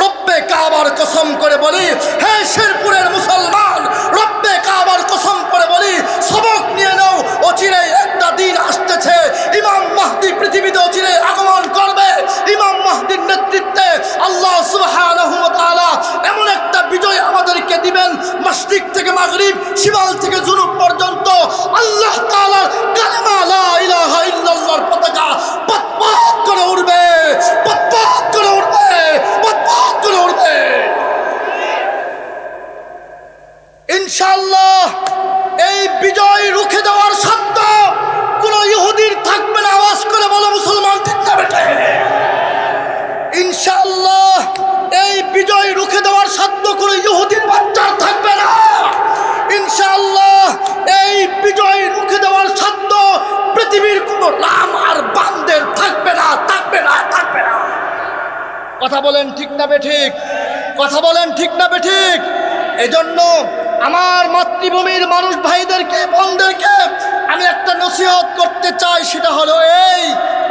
রব্বে কাবার কসম করে বলি, হে শেরপুরের মুসলমান, রব্বে কাবার কসম করে বলি, সবক নিয়ে নাও, অচিরে একটা দিন আসতেছে, ইমাম মাহদি পৃথিবীতে অচিরে আগমন করবে, ইমাম মাহদির নেতৃত্বে আল্লাহ তাআলা এমন একটা বিজয় আমাদেরকে দিবেন মাশরিক থেকে মাগরিব, শিমাল থেকে জুনুব পর্যন্ত, আল্লাহ তাআলার কালেমা লা ইলাহা ইল্লাল্লাহর কথা বলেন ঠিক না বে ঠিক? কথা বলেন ঠিক না বে ঠিক? এজন্য আমার মাতৃভূমির মানুষ ভাইদেরকে, বোনদেরকে আমি একটা নসিহত করতে চাই, সেটা হলো এই,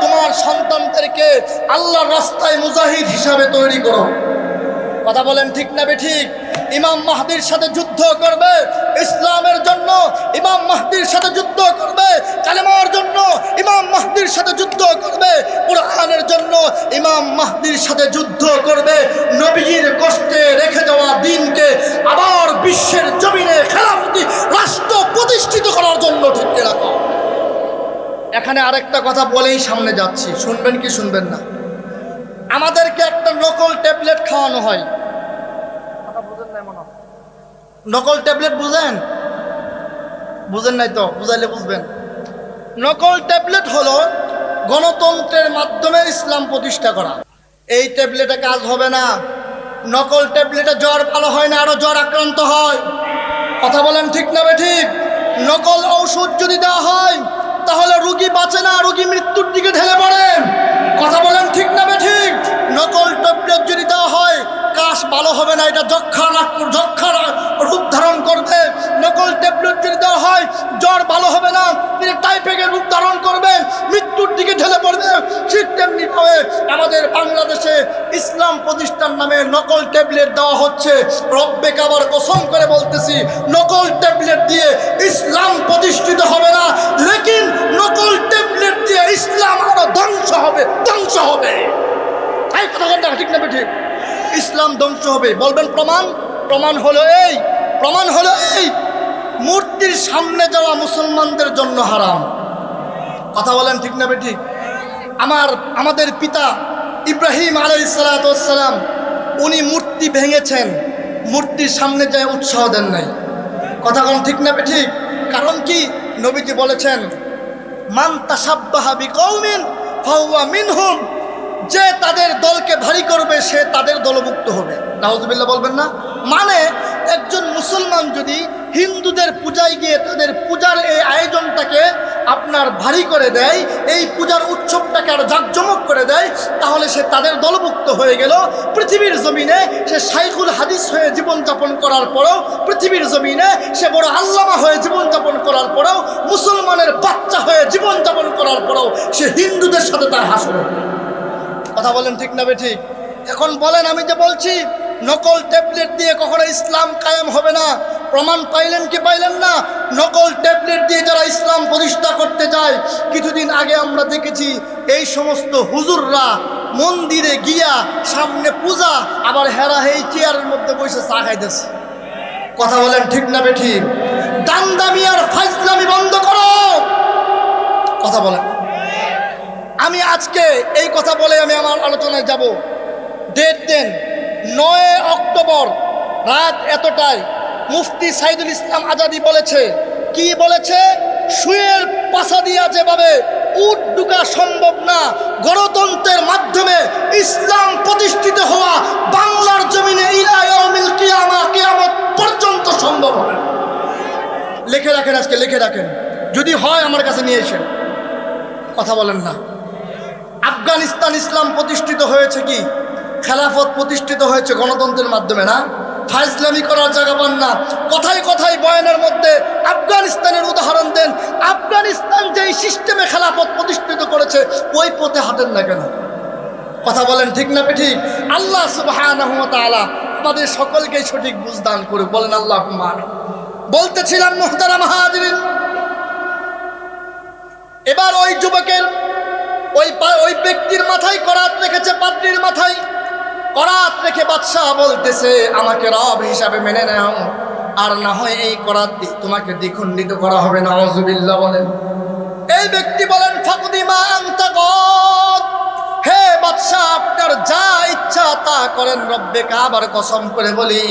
তোমার সন্তানদেরকে আল্লাহর রাস্তায় মুজাহিদ হিসাবে তৈরি করো। কথা বলেন ঠিক না বে ঠিক? ইমাম মাহদির সাথে যুদ্ধ করবে, ইসলামের জন্য ইমাম মাহদির সাথে যুদ্ধ করবে, কালেমার জন্য ইমাম মাহদির সাথে যুদ্ধ করবে, কোরআনের জন্য ইমাম মাহদির সাথে যুদ্ধ করবে নবীর কষ্টে রেখে যাওয়া দিনকে আবার বিশ্বের জমিনে খেলাফতি রাষ্ট্র প্রতিষ্ঠিত করার জন্য ঠিক রাখো। এখানে আরেকটা কথা বলেই সামনে যাচ্ছি, শুনবেন কি শুনবেন না। আমাদেরকে একটা নকল ট্যাবলেট খাওয়ানো হয় কথা বুঝেন নাই মনে হয়। নকল ট্যাবলেট বুঝেন? বুঝেন নাই তো, বুঝাইলে বুঝবেন। নকল ট্যাবলেট হলো গণতন্ত্রের মাধ্যমে ইসলাম প্রতিষ্ঠা করা। এই ট্যাবলেটে কাজ হবে না। নকল ট্যাবলেটে জ্বর ভালো হয় না আরও জ্বর আক্রান্ত হয়। কথা বলেন ঠিক না বে ঠিক? নকল ঔষধ যদি দেওয়া হয় তাহলে রুগী বাঁচে না, রুগী মৃত্যুর দিকে ঢেলে পড়ে। কথা বলেন ঠিক না বে ঠিক? নকল ট্যাবলেট যদি দেওয়া হয়, কাশ ভালো হবে না, এটা যক্ষা রাখ- যক্ষা রূপ ধারণ করবে। নকল ট্যাবলেট যদি দেওয়া হয়, জ্বর ভালো হবে না, তিনি টাইফয়েডের রূপ ধারণ করবে, মৃত্যুর দিকে ঢেলে পড়বে। ঠিক তেমনি ভাবে আমাদের বাংলাদেশে ইসলাম প্রতিষ্ঠান নামে নকল ট্যাবলেট দেওয়া হচ্ছে। রব্বে কাবার কসম করে বলতেছি, নকল ট্যাবলেট দিয়ে ইসলাম প্রতিষ্ঠিত হবে না। লেকিন নকল ট্যাবলেট দিয়ে ইসলাম আরও ধ্বংস হবে ধ্বংস হবে। এই কথা ঠিক না ঠিক ইসলাম ধ্বংস হবে। বলবেন প্রমাণ? প্রমাণ হলো এই, প্রমাণ হলো এই, মূর্তির সামনে যাওয়া মুসলমানদের জন্য হারাম। কথা বলেন, ঠিক না ঠিক আমার, আমাদের পিতা ইব্রাহিম আলাইসালাম উনি মূর্তি ভেঙেছেন। মূর্তির সামনে যায় উৎসাহ দেন নাই। কথা কোন ঠিক না ঠিক কারণ কি? নবীজি বলেছেন, মান তাসাব্বাহাবি কৌমিন ফাহুয়া মিনহুম যে তাদের দলকে ভারী করবে, সে তাদের দলভুক্ত হবে। নাহজবিল্লা বলবেন না। মানে একজন মুসলমান যদি হিন্দুদের পূজায় গিয়ে তাদের পূজার এই আয়োজনটাকে আপনার ভারী করে দেয়, এই পূজার উৎসবটাকে আরও জাঁকজমক করে দেয়, তাহলে সে তাদের দলভুক্ত হয়ে গেল পৃথিবীর জমিনে সে সাইকুল হাদিস হয়ে জীবনযাপন করার পরেও, পৃথিবীর জমিনে সে বড় আল্লামা হয়ে জীবনযাপন করার পরেও, মুসলমানের বাচ্চা হয়ে জীবনযাপন করার পরেও সে হিন্দুদের সাথে তার হবে। কথা বলেন ঠিক না বে ঠিক এখন বলেন, আমি যে বলছি নকল ট্যাবলেট দিয়ে কখনো ইসলাম কায়েম হবে না। প্রমাণ পাইলেন কি পাইলেন না? নকল ট্যাবলেট দিয়ে যারা ইসলাম প্রতিষ্ঠা করতে যায়, কিছুদিন আগে আমরা দেখেছি এই সমস্ত হুজুররা মন্দিরে গিয়া সামনে পূজা, আবার হেরা এই চেয়ারের মধ্যে বসে চা খাইতেছে। কথা বলেন ঠিক না বে ঠিক দান্দামি আর ফাইজলামি বন্ধ করো। কথা বলেন। আমি আজকে এই কথা বলে আমি আমার আলোচনায় যাব। ডেট দেন। নয় অক্টোবর রাত এতটায় মুফতি সাইদুল ইসলাম আজাদি বলেছে। কি বলেছে? সুয়ের পাশা দিয়া যেভাবে উট ডুকা সম্ভব না, গণতন্ত্রের মাধ্যমে ইসলাম প্রতিষ্ঠিত হওয়া বাংলার জমিনে ইলায়মিল কিয়ামা, কিয়ামত পর্যন্ত সম্ভব হবে লিখে রাখেন আজকে, লিখে রাখেন। যদি হয় আমার কাছে নিয়ে এসেন কথা বলেন না। আফগানিস্তান ইসলাম প্রতিষ্ঠিত হয়েছে কি? খেলাফত প্রতিষ্ঠিত হয়েছে গণতন্ত্রের মাধ্যমে, না? ফাইজলামি করার জায়গা পান না। কথায় কথায় বয়ানের মধ্যে আফগানিস্তানের উদাহরণ দেন। আফগানিস্তান যেই সিস্টেমে খেলাফত প্রতিষ্ঠিত করেছে, ওই পথে হাঁটেন না কেন? কথা বলেন ঠিক না ঠিক আল্লাহ তাআলা আমাদের সকলকে সঠিক বুঝ দান করুক। বলেন আল্লাহ বলতেছিলাম, মুহতারাম হাজিরিন, এবার ওই যুবকের, ওই ওই ব্যক্তির মাথায় করাত রেখেছে, পাত্রীর মাথায়। করাত রেখে বাদশাহ বলতেছে, আমাকে রব হিসাবে মেনে নাও। আর না হয় এই করাত তোমাকে দ্বিখণ্ডিত করা হবে না অজুবিল্লা বলেন। এই ব্যক্তি বলেন ফাকুদিমা আন্তাগত হে বাদশাহ, আপনার যা ইচ্ছা তা করেন কসম করে বলি।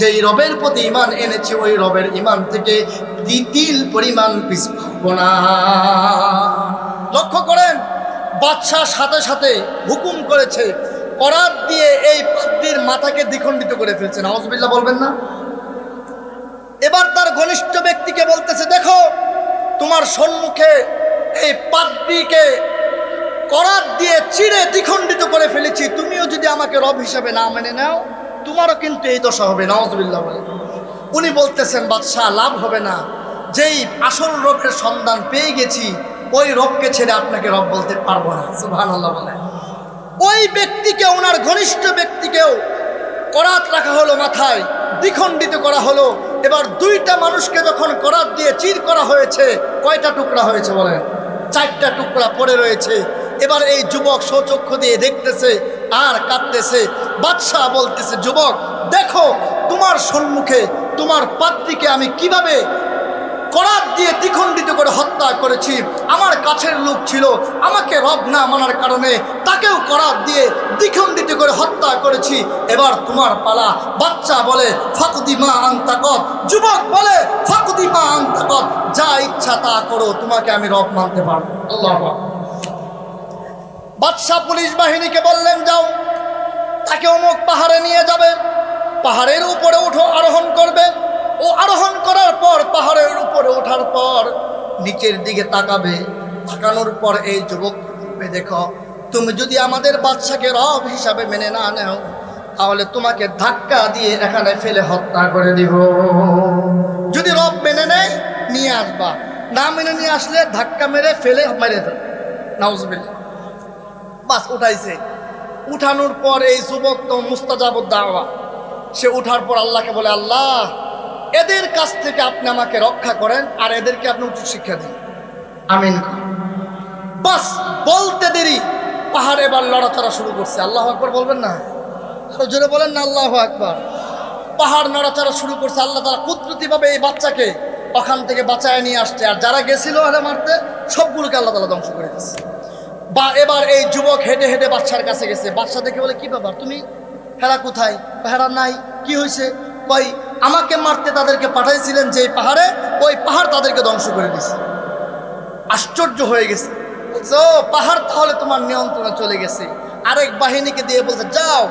যেই রবের প্রতি ইমান এনেছে, ওই রবের ইমান থেকে দ্বিতিল পরিমাণ লক্ষ্য করেন, বাদশাহ সাথে সাথে হুকুম করেছে করাত দিয়ে এই পাদ্রির মাথাকে দ্বিখণ্ডিত করে ফেলছে নওয়াজবিল্লাহ বলবেন না? এবার তার ঘনিষ্ঠ ব্যক্তিকে বলতেছে, দেখো, তোমার সম্মুখে এই পাদ্রিকে করাত দিয়ে চিড়ে দ্বিখণ্ডিত করে ফেলেছি। তুমিও যদি আমাকে রব হিসাবে না মেনে নাও, তোমারও কিন্তু এই দশা হবে। নওয়াজবিল্লাহ বলে উনি বলতেছেন, বাদশাহ, লাভ হবে না। যেই আসল রবের সন্ধান পেয়ে গেছি, ওই রবকে ছেড়ে আপনাকে রব বলতে পারব না। আল্লাহ বলে ওই ব্যক্তিকে, ওনার ঘনিষ্ঠ ব্যক্তিকেও করাত রাখা হলো মাথায়, দ্বিখণ্ডিত করা হলো। এবার দুইটা মানুষকে যখন করাত দিয়ে চির করা হয়েছে, কয়টা টুকরা হয়েছে বলেন? চারটা টুকরা পড়ে রয়েছে। এবার এই যুবক সচক্ষ দিয়ে দেখতেছে, আর কাঁদতেছে। বাদশাহ বলতেছে, যুবক, দেখো, তোমার সম্মুখে, তোমার পাত্রীকে আমি কীভাবে করাত দিয়ে দ্বিখণ্ডিত করে হত্যা করেছি। আমার কাছের লোক ছিল, আমাকে রব না মানার কারণে তাকেও করাত দিয়ে দ্বিখণ্ডিত করে হত্যা করেছি। এবার তোমার পালা। বাচ্চা বলে ফাকুদি মা আন্তাকত। যুবক বলে ফাকুদি মা আন্তাকত। যা ইচ্ছা তা করো, তোমাকে আমি রব মানতে পারব। আল্লাহ। বাদশাহ পুলিশ বাহিনীকে বললেন, যাও। তাকে অমুক পাহাড়ে নিয়ে যাবে। পাহাড়ের উপরে উঠো, আরোহণ করবে। ও আরোহণ করার পর, পাহাড়ের উপরে ওঠার পর নিচের দিকে তাকাবে, তাকানোর পর এই যুবক দেখো, তুমি যদি আমাদের বাচ্চাকে রব হিসাবে মেনে না নেও, তাহলে তোমাকে ধাক্কা দিয়ে এখানে ফেলে হত্যা করে দিব। যদি রব মেনে নেয়, নিয়ে আসবা। না মেনে নিয়ে আসলে ধাক্কা মেরে ফেলে মেরে ফেলে নাউজবিল্লা বাস, উঠাইছে। উঠানোর পর এই যুবক তো মুস্তাজাবুদ দাওয়া। সে উঠার পর আল্লাহকে বলে, আল্লাহ এদের কাছ থেকে আপনি আমাকে রক্ষা করেন আর এদেরকে আপনি উচিত শিক্ষা দিন। আমিন। বাস, বলতে দেরি। পাহাড় এবার লড়াচড়া শুরু করছে। আল্লাহ আকবর বলবেন না? জোরে বলেন না, আল্লাহ আকবর। পাহাড় নড়াচড়া শুরু করছে, আল্লাহ তারা কুদরতিভাবে এই বাচ্চাকে ওখান থেকে বাঁচায় নিয়ে আসছে। আর যারা গেছিল আরে মারতে, সবগুলোকে আল্লাহ তালা ধ্বংস করে দিচ্ছে বা এবার এই যুবক হেঁটে হেঁটে বাচ্চার কাছে গেছে। বাচ্চা দেখে বলে, কি ব্যাপার তুমি? হেরা কোথায়? হেরা নাই? কি হয়েছে? কই আমাকে মারতে তাদেরকে পাঠাইছিলেন যে পাহাড়ে ওই পাহাড় তাদেরকে ধ্বংস করে দিয়েছে আশ্চর্য হয়ে গেছে। বলছে, ও পাহাড় তাহলে তোমার নিয়ন্ত্রণে চলে গেছে। আরেক বাহিনীকে দিয়ে বলছে যাও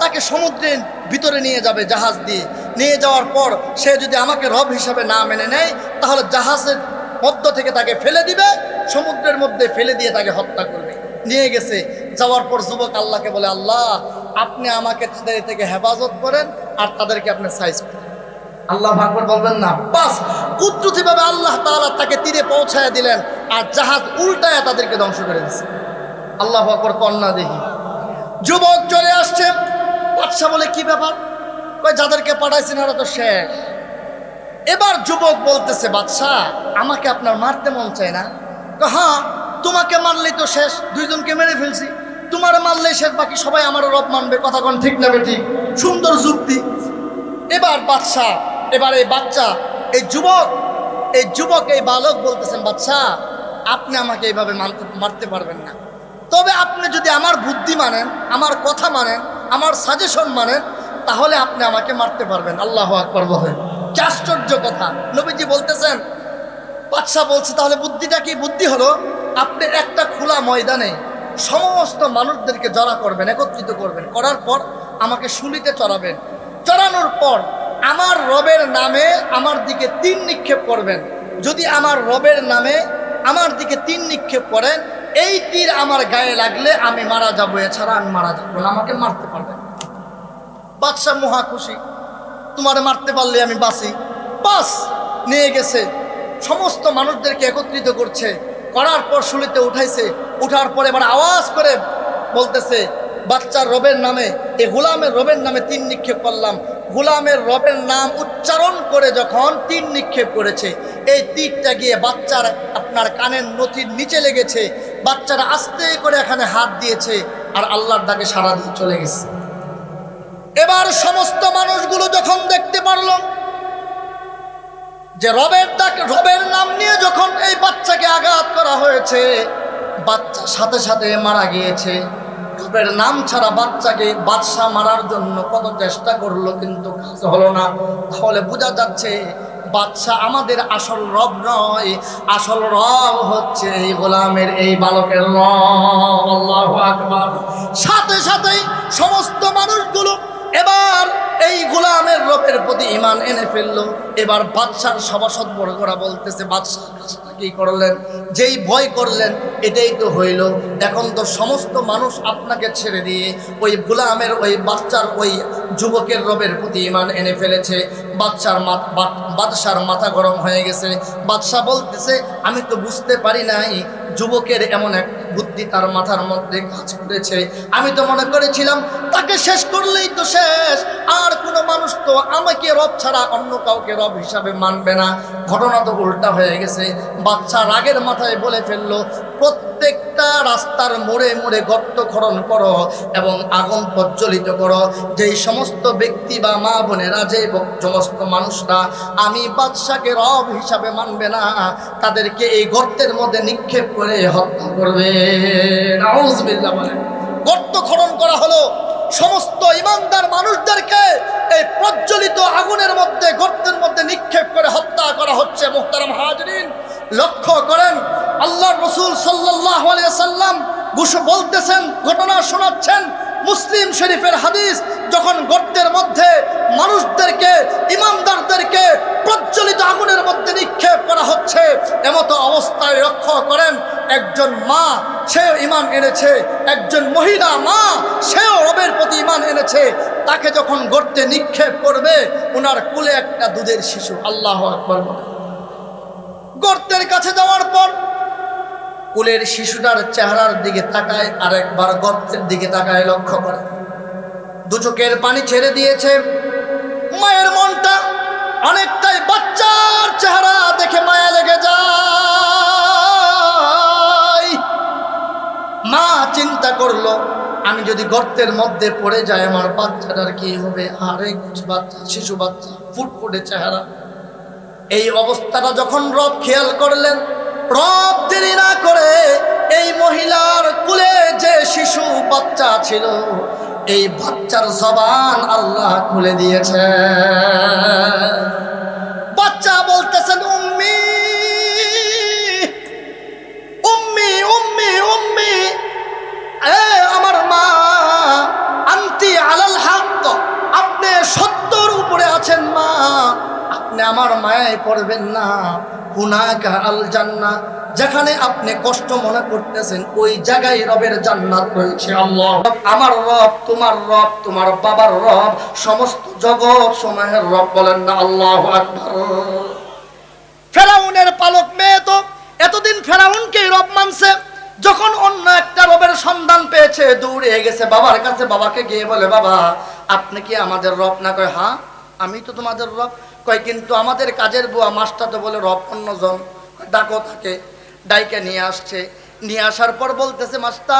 তাকে সমুদ্রের ভিতরে নিয়ে যাবে জাহাজ দিয়ে। নিয়ে যাওয়ার পর সে যদি আমাকে রব হিসাবে না মেনে নেয় তাহলে জাহাজের মধ্য থেকে তাকে ফেলে দিবে সমুদ্রের মধ্যে ফেলে দিয়ে তাকে হত্যা করবে। নিয়ে গেছে। যাওয়ার পর যুবক আল্লাহকে বলে আল্লাহ আপনি আমাকে তাদের থেকে হেফাজত করেন আর তাদেরকে আপনি সাইজ করেন। আল্লাহ আকবর বলবেন না। বাস, কুদরতিভাবে আল্লাহ তাআলা তাকে তীরে পৌঁছায় দিলেন আর জাহাজ উল্টায় তাদেরকে ধ্বংস করে দিচ্ছে আল্লাহ আকবর কন্যা দেখি যুবক চলে আসছে। বাদশা বলে, কি ব্যাপার? কই, যাদেরকে পাঠাইছেন ওরা তো শেষ। এবার যুবক বলতেছে, বাদশাহ, আমাকে আপনার মারতে মন চায় না। হ্যাঁ তোমাকে মারলেই তো শেষ, দুইজনকে মেরে ফেলছি। তোমার মারলেই শেষ, বাকি সবাই আমার রব মানবে। কথা কোন ঠিক না ঠিক? সুন্দর যুক্তি। এবার বাদশাহ এবার বাচ্চা, এই যুবক এই যুবক, এই বালক বলতেছেন, বাচ্চা, আপনি আমাকে এইভাবে মানতে মারতে পারবেন না। তবে আপনি যদি আমার বুদ্ধি মানেন, আমার কথা মানেন, আমার সাজেশন মানেন, তাহলে আপনি আমাকে মারতে পারবেন। আল্লাহ আকবর বলেন। কি আশ্চর্য কথা। নবীজি বলতেছেন বাদশাহ বলছে, তাহলে বুদ্ধিটা কি? বুদ্ধি হলো, আপনি একটা খোলা ময়দানে সমস্ত মানুষদেরকে জড়া করবেন, একত্রিত করবেন। করার পর আমাকে শুলিতে চড়াবেন। চড়ানোর পর আমার রবের নামে আমার দিকে তিন নিক্ষেপ করবেন। যদি আমার রবের নামে আমার দিকে তিন নিক্ষেপ করেন, এই তীর আমার গায়ে লাগলে আমি মারা যাব, এছাড়া আমি মারা যাব না। আমাকে মারতে পারবেন। বাদশাহ মহা খুশি। তোমার মারতে পারলে আমি বাঁচি। বাস, নিয়ে গেছে। সমস্ত মানুষদেরকে একত্রিত করছে। করার পর শুলিতে উঠাইছে। উঠার পর এবার আওয়াজ করে বলতেছে বাচ্চার রবের নামে এই গোলামের রবের নামে তিন নিক্ষেপ করলাম। গোলামের রবের নাম উচ্চারণ করে যখন তীর নিক্ষেপ করেছে, এই তীরটা গিয়ে বাচ্চার আপনার কানের নথির নিচে লেগেছে, বাচ্চারা আস্তে করে এখানে হাত দিয়েছে আর আল্লাহর ডাকে সারা দিয়ে চলে গেছে। এবার সমস্ত মানুষগুলো যখন দেখতে পারল যে রবের ডাক, রবের নাম নিয়ে যখন এই বাচ্চাকে আঘাত করা হয়েছে, বাচ্চা সাথে সাথে মারা গিয়েছে। রবের নাম ছাড়া বাচ্চাকে বাদশা মারার জন্য কত চেষ্টা করল, কিন্তু কাজ হলো না। তাহলে বোঝা যাচ্ছে বাচ্চা আমাদের আসল রব নয়, আসল রব হচ্ছে এই গোলামের এই বালকের রব। সাথে সাথেই সমস্ত মানুষগুলো এবার এই গোলামের রবের প্রতি ইমান এনে ফেলল। এবার বাদশার সভাসদ বর্গরা বলতেছে, বাদশাহ কি করলেন? যেই ভয় করলেন, এটাই তো হইল। এখন তো সমস্ত মানুষ আপনাকে ছেড়ে দিয়ে ওই গোলামের, ওই বাচ্চার ওই যুবকের রবের প্রতি ইমান এনে ফেলেছে। বাচ্চার বাদশার মাথা গরম হয়ে গেছে। বাদশাহ বলতেছে, আমি তো বুঝতে পারি নাই যুবকের এমন এক বুদ্ধি তার মাথার মধ্যে কাজ করেছে। আমি তো মনে করেছিলাম, তাকে শেষ করলেই তো শেষ। আর কোনো মানুষ তো আমাকে রব ছাড়া অন্য কাউকে রব হিসাবে মানবে না। ঘটনা তো উল্টা হয়ে গেছে। বাচ্চা রাগের মাথায় বলে ফেলল প্রত্যেকটা রাস্তার মোড়ে মোড়ে গর্ত খনন করো এবং আগুন প্রজ্বলিত করো। যেই সমস্ত ব্যক্তি বা মা বোনেরা, যে সমস্ত মানুষরা আমি বাদশাকে রব হিসাবে মানবে না, তাদেরকে এই গর্তের মধ্যে নিক্ষেপ করে হত্যা করবে। গর্ত খনন করা হলো সমস্ত ইমানদার মানুষদেরকে এই প্রজ্বলিত আগুনের মধ্যে, গর্তের মধ্যে নিক্ষেপ করে হত্যা করা হচ্ছে, মুহতারাম হাজরিন। লক্ষ্য করেন আল্লাহ রসুল সাল্লাহ সাল্লাম গুসু বলতেছেন, ঘটনা শোনাচ্ছেন। মুসলিম শরীফের হাদিস যখন গর্তের মধ্যে মানুষদেরকে, ইমানদারদেরকে প্রজ্বলিত আগুনের মধ্যে নিক্ষেপ করা হচ্ছে, এমতো অবস্থায় লক্ষ্য করেন, একজন মা, সেও ইমান এনেছে, একজন মহিলা মা, সেও রবের প্রতি ইমান এনেছে। তাকে যখন গর্তে নিক্ষেপ করবে ওনার কুলে একটা দুধের শিশু, আল্লাহ আকবর বলে। গর্তের কাছে যাওয়ার পর কুলের শিশুটার চেহারার দিকে তাকায় আর একবার গর্তের দিকে তাকায় লক্ষ্য করে। দু চোখের পানি ছেড়ে দিয়েছে। মায়ের মনটা অনেকটাই বাচ্চার চেহারা দেখে মায়া লেগে যায়। মা চিন্তা করল, আমি যদি গর্তের মধ্যে পড়ে যাই, আমার বাচ্চাটার কি হবে? আরেক বাচ্চা, শিশু বাচ্চা, ফুটফুটে চেহারা। এই অবস্থাটা যখন রব খেয়াল করলেন, রব দেরি না করে এই মহিলার কুলে যে শিশু বাচ্চা ছিল, এই বাচ্চার জবান আল্লাহ খুলে দিয়েছে বাচ্চা বলতেছেন পড়বেন না। হুনাকা আল জান্নাহ যেখানে আপনি কষ্ট মনে করতেছেন ওই জায়গায় রবের জান্নাত রয়েছে। আল্লাহ আমার রব তোমার রব তোমার বাবার রব সমস্ত জগৎ সময়ের রব বলেন না আল্লাহ আকবার। ফেরাউনের পালক মেয়ে তো এতদিন ফেরাউনকেই রব মানছে যখন অন্য একটা রবের সন্ধান পেয়েছে দৌড়ে গেছে বাবার কাছে বাবাকে গিয়ে বলে বাবা আপনি কি আমাদের রব না? কয় হ্যাঁ আমি তো তোমাদের রব। কয়, কিন্তু আমাদের কাজের বুয়া মাস্টার তো বলে রব অন্যজন। ডাকো তাকে, ডাইকে নিয়ে আসছে। নিয়ে আসার পর বলতেছে মাস্টা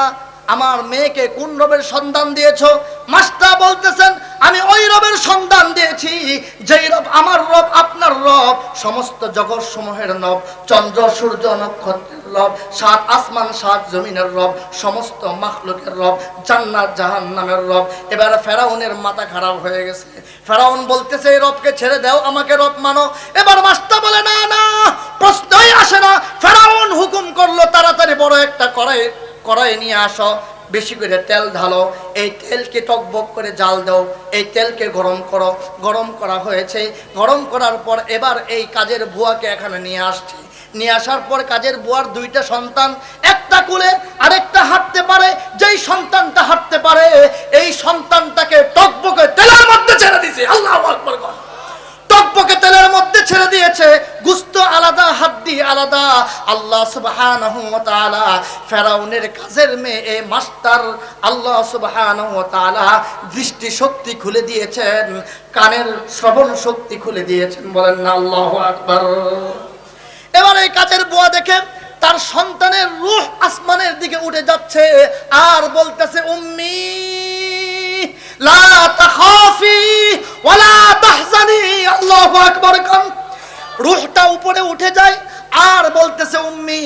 আমার মেয়েকে কোন রবের সন্ধান দিয়েছ? মাস্টা বলতেছেন, আমি ওই রবের সন্ধান দিয়েছি। যেই রব আমার রব, আপনার রব। সমস্ত জগৎ সমূহের রব, চন্দ্র, সূর্য, নক্ষত্রের রব, সাত আসমান, সাত জমিনের রব, সমস্ত মাখলুকের রব, জান্নাত, জাহান্নামের রব। এবার ফেরাউনের মাথা খারাপ হয়ে গেছে। ফেরাউন বলতেছে, এই রবকে ছেড়ে দাও, আমাকে রব মানো। এবার মাস্টার বলে, না না, প্রশ্নই আসে না। ফেরাউন হুকুম করল, তাড়াতাড়ি বড় একটা কড়াই কড়াই নিয়ে আসো, বেশি করে তেল ঢালো, এই তেলকে টকবক করে জাল দাও, এই তেলকে গরম করো, গরম করা হয়েছে। গরম করার পর এবার এই কাজের বুয়াকে এখানে নিয়ে আসছি। নিয়ে আসার পর কাজের বুয়ার দুইটা সন্তান, একটা কুলে আরেকটা হাঁটতে পারে, যেই সন্তানটা হাঁটতে পারে, এই সন্তানটাকে টকবকে তেলের মধ্যে ছেড়ে দিছে। আল্লাহ আকবর তেলের মধ্যে ছেড়ে দিয়েছে। গুস্ত আলাদা, হাড্ডি আলাদা। আল্লাহ ফেরাউনের কাজের মেয়ে এই মাস্টার আল্লাহ দৃষ্টি শক্তি খুলে দিয়েছেন, কানের শ্রবণ শক্তি খুলে দিয়েছেন। বলেন না, আল্লাহু আকবার। এবার এই কাজের বুয়া দেখে তার সন্তানের রূহ আসমানের দিকে উঠে যাচ্ছে, আর বলতেছে, উম্মি লা তাখাফি ওয়ালা তাহজানি, আল্লাহু আকবার কাম রূহটা উপরে উঠে যায়, আর বলতেছে, উম্মি,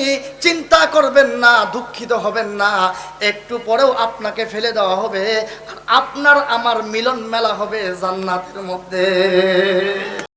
চিন্তা করবেন না, দুঃখিত হবেন না, একটু পরেও আপনাকে ফেলে দেওয়া হবে আপনার আমার মিলন মেলা হবে জান্নাতের মধ্যে।